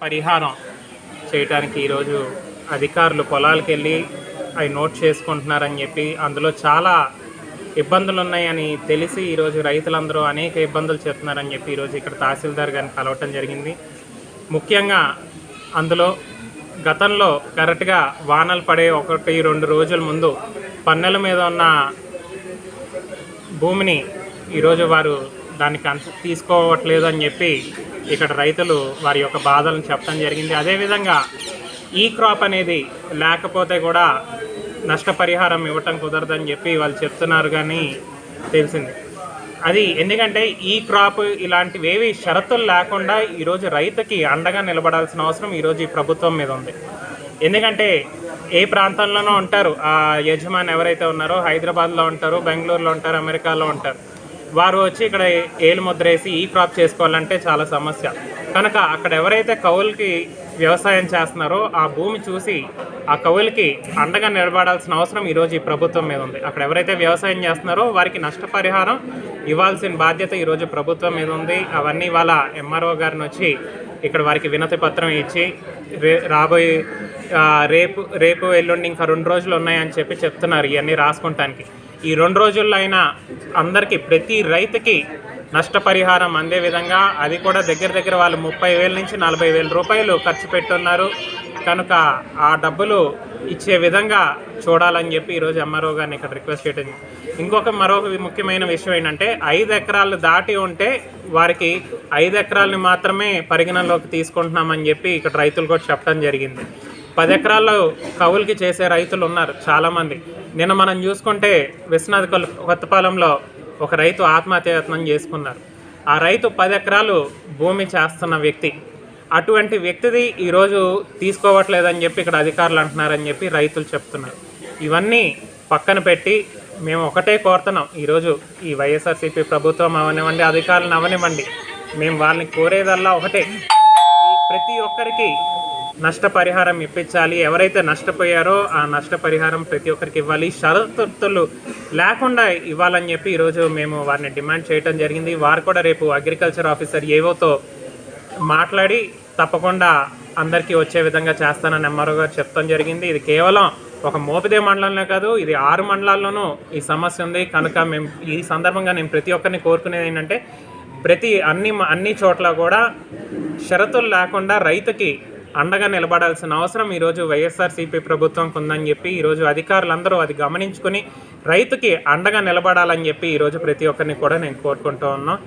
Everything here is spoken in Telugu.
పరిహారం చేయటానికి ఈరోజు అధికారులు పొలాలకు వెళ్ళి అవి నోట్ చేసుకుంటున్నారని చెప్పి అందులో చాలా ఇబ్బందులు ఉన్నాయని తెలిసి ఈరోజు రైతులందరూ అనేక ఇబ్బందులు చెప్తున్నారని చెప్పి ఈరోజు ఇక్కడ తహసీల్దార్ గారిని కలవటం జరిగింది. ముఖ్యంగా అందులో గతంలో కరెక్ట్గా వానలు పడే ఒకటి రెండు రోజుల ముందు పన్నెల మీద ఉన్న భూమిని ఈరోజు వారు దానికి అంత తీసుకోవట్లేదు అని చెప్పి ఇక్కడ రైతులు వారి యొక్క బాధలను చెప్పడం జరిగింది. అదేవిధంగా ఈ క్రాప్ అనేది లేకపోతే కూడా నష్టపరిహారం ఇవ్వటం కుదరదని చెప్పి వాళ్ళు చెప్తున్నారు కానీ తెలిసింది. అది ఎందుకంటే ఈ క్రాప్ ఇలాంటివి ఏవి షరతులు లేకుండా ఈరోజు రైతుకి అండగా నిలబడాల్సిన అవసరం ఈరోజు ఈ ప్రభుత్వం మీద ఉంది. ఎందుకంటే ఏ ప్రాంతంలోనో ఉంటారు. ఆ యజమాని ఎవరైతే ఉన్నారో హైదరాబాద్లో ఉంటారు బెంగళూరులో ఉంటారు అమెరికాలో ఉంటారు. వారు వచ్చి ఇక్కడ ఏలు ముద్ర వేసి ఈ క్రాప్ చేసుకోవాలంటే చాలా సమస్య. కనుక అక్కడ ఎవరైతే కౌలుకి వ్యవసాయం చేస్తున్నారో ఆ భూమి చూసి ఆ కవులకి అండగా నిలబడాల్సిన అవసరం ఈరోజు ఈ ప్రభుత్వం మీద ఉంది. అక్కడ ఎవరైతే వ్యవసాయం చేస్తున్నారో వారికి నష్టపరిహారం ఇవ్వాల్సిన బాధ్యత ఈరోజు ప్రభుత్వం మీద ఉంది. అవన్నీ వాళ్ళ ఎంఆర్ఓ గారిని వచ్చి ఇక్కడ వారికి వినతి పత్రం ఇచ్చి రే రాబోయే రేపు రేపు ఎల్లుండి ఇంకా రెండు రోజులు ఉన్నాయని చెప్పి చెప్తున్నారు. ఇవన్నీ రాసుకుంటానికి. ఈ రెండు రోజుల్లో అయినా అందరికీ ప్రతి రైతుకి నష్టపరిహారం అందే విధంగా అది కూడా దగ్గర దగ్గర వాళ్ళు ముప్పై వేల నుంచి నలభై వేల రూపాయలు ఖర్చు పెట్టున్నారు. కనుక ఆ డబ్బులు ఇచ్చే విధంగా చూడాలని చెప్పి ఈరోజు ఎంఆర్ఓ గారిని ఇక్కడ రిక్వెస్ట్ చేయడం ఇంకొక మరొక ముఖ్యమైన విషయం ఏంటంటే ఐదు ఎకరాలు దాటి ఉంటే వారికి ఐదు ఎకరాలని మాత్రమే పరిగణనలోకి తీసుకుంటున్నామని చెప్పి ఇక్కడ రైతులు కూడా చెప్పడం జరిగింది. పది ఎకరాల్లో కవులకి చేసే రైతులు ఉన్నారు చాలామంది. నిన్న మనం చూసుకుంటే విశ్వనాథ్ కొత్తపాలెంలో ఒక రైతు ఆత్మహత్యయత్నం చేసుకున్నారు. ఆ రైతు పది ఎకరాలు భూమి చేస్తున్న వ్యక్తి. అటువంటి వ్యక్తిది ఈరోజు తీసుకోవట్లేదని చెప్పి ఇక్కడ అధికారులు అంటున్నారని చెప్పి రైతులు చెప్తున్నారు. ఇవన్నీ పక్కన పెట్టి మేము ఒకటే కోరుతున్నాం. ఈరోజు ఈ వైఎస్ఆర్సీపీ ప్రభుత్వం అవనివ్వండి అధికారులను అవనివ్వండి. మేము వాళ్ళని కోరేదల్లా ఒకటే. ప్రతి ఒక్కరికి నష్టపరిహారం ఇప్పించాలి. ఎవరైతే నష్టపోయారో ఆ నష్టపరిహారం ప్రతి ఒక్కరికి ఇవ్వాలి. షరతులు లేకుండా ఇవ్వాలని చెప్పి ఈరోజు మేము వారిని డిమాండ్ చేయడం జరిగింది. వారు కూడా రేపు అగ్రికల్చర్ ఆఫీసర్ ఏవోతో మాట్లాడి తప్పకుండా అందరికీ వచ్చే విధంగా చేస్తానని ఎంఆర్ఓ గారు చెప్తాం జరిగింది. ఇది కేవలం ఒక మోపిదే మండలంలో కాదు ఇది ఆరు మండలాల్లోనూ ఈ సమస్య ఉంది. కనుక మేము ఈ సందర్భంగా నేను ప్రతి ఒక్కరిని కోరుకునేది ఏంటంటే ప్రతి అన్ని అన్ని చోట్ల కూడా షరతులు లేకుండా రైతుకి అండగా నిలబడాల్సిన అవసరం ఈరోజు వైఎస్ఆర్సీపీ ప్రభుత్వంకి ఉందని చెప్పి ఈరోజు అధికారులందరూ అది గమనించుకుని రైతుకి అండగా నిలబడాలని చెప్పి ఈరోజు ప్రతి ఒక్కరిని కూడా నేను కోరుకుంటూ ఉన్నాను.